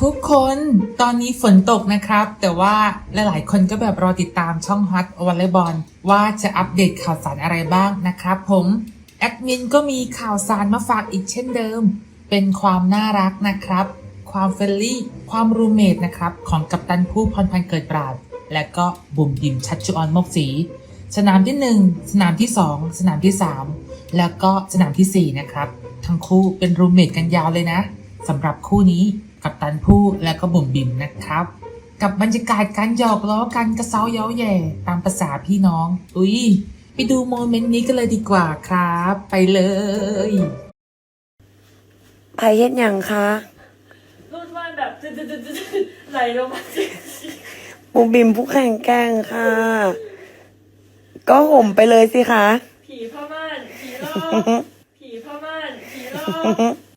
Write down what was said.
ทุกคนตอนนี้ฝนตกนะครับ แต่ว่าหลายๆ คนก็แบบรอติดตามช่องฮอตวอลเลย์บอลว่าจะอัปเดตข่าวสารอะไรบ้างนะครับผม แอดมินก็มีข่าวสารมาฝากอีกเช่นเดิม เป็นความน่ารักนะครับ ความเฟรนลี่ความรูเมทนะครับ ของกัปตันผู้พรพันเกิดปราด และก็บุ๋มยิมชัดชุออนมกสี สนามที่ 1 สนามที่ 2 สนามที่ 3 แล้วก็สนามทีสี่ 4 นะครับ ทั้งคู่เป็นรูเมทกันยาวเลยนะสำหรับคู่นี้ กับตันผู้และก็บุ๋มบิมนะครับ กับบรรยากาศการหยอกล้อกันกระเซ้าเย้าแย่ตามภาษาพี่น้อง อุ้ยไปดูโมเมนต์นี้กันเลยดีกว่าครับ ไปเลยไผเฮ็ดหยังคะรูดม่านแบบจุดๆๆๆไหลลงมาสิบูบิมผู้แข่งแกล้งค่ะ ก็ห่มไปเลยสิคะผีผ้าม่านผีล่อกผีผ้าม่านผีล่อก